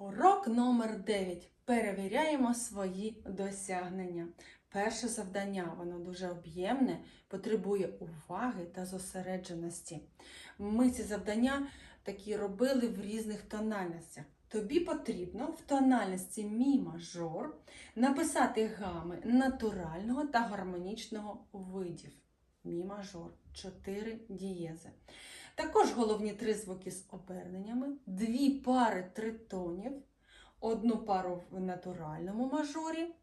Урок номер 9. Перевіряємо свої досягнення. Перше завдання, воно дуже об'ємне, потребує уваги та зосередженості. Ми ці завдання такі робили в різних тональностях. Тобі потрібно в тональності мі мажор написати гами натурального та гармонічного видів. Мі мажор, 4 дієзи. Також головні три звуки з оберненнями, дві пари тритонів, одну пару в натуральному мажорі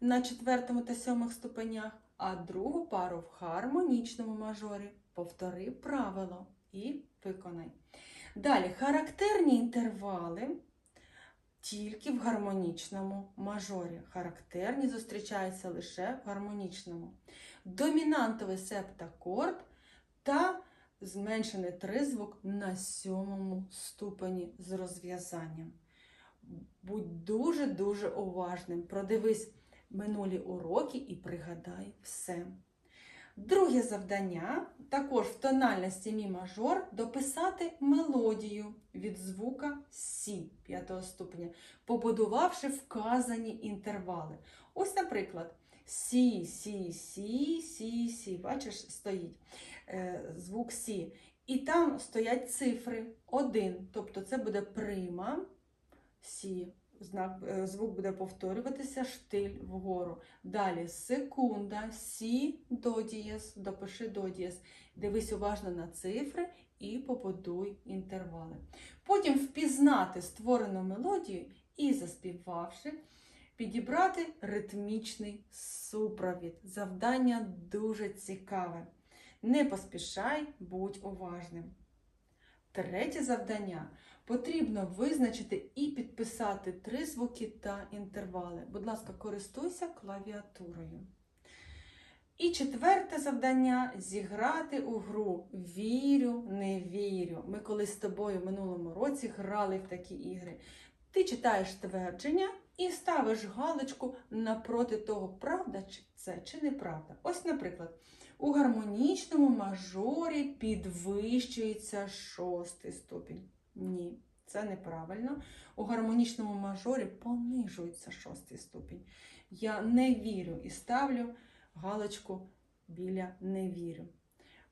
на четвертому та сьомих ступенях, а другу пару в гармонічному мажорі. Повтори правило і виконай. Далі характерні інтервали тільки в гармонічному мажорі. Характерні зустрічаються лише в гармонічному. Домінантовий септакорд та зменшений тризвук на сьомому ступені з розв'язанням. Будь дуже-дуже уважним. Продивись минулі уроки і пригадай все. Друге завдання також в тональності мі мажор дописати мелодію від звука Сі п'ятого ступеня, побудувавши вказані інтервали. Ось, наприклад, Сі, Сі, Сі, Сі, Сі. Бачиш, стоїть е, звук Сі. І там стоять цифри 1, тобто це буде прима Сі. Знак, е, звук буде повторюватися штиль вгору. Далі секунда, сі до дієс, допиши до дієс. Дивись уважно на цифри і побудуй інтервали. Потім впізнати створену мелодію і, заспівавши, підібрати ритмічний супровід. Завдання дуже цікаве. Не поспішай, будь уважним. Третє завдання потрібно визначити і підписати три звуки та інтервали. Будь ласка, користуйся клавіатурою. І четверте завдання зіграти у гру Вірю, не вірю. Ми колись з тобою в минулому році грали в такі ігри. Ти читаєш твердження і ставиш галочку напроти того, правда це чи неправда. Ось, наприклад, у гармонічному мажорі підвищується шостий ступінь. Ні, це неправильно. У гармонічному мажорі понижується шостий ступінь. Я не вірю і ставлю галочку біля не вірю.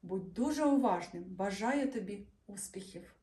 Будь дуже уважним. Бажаю тобі успіхів!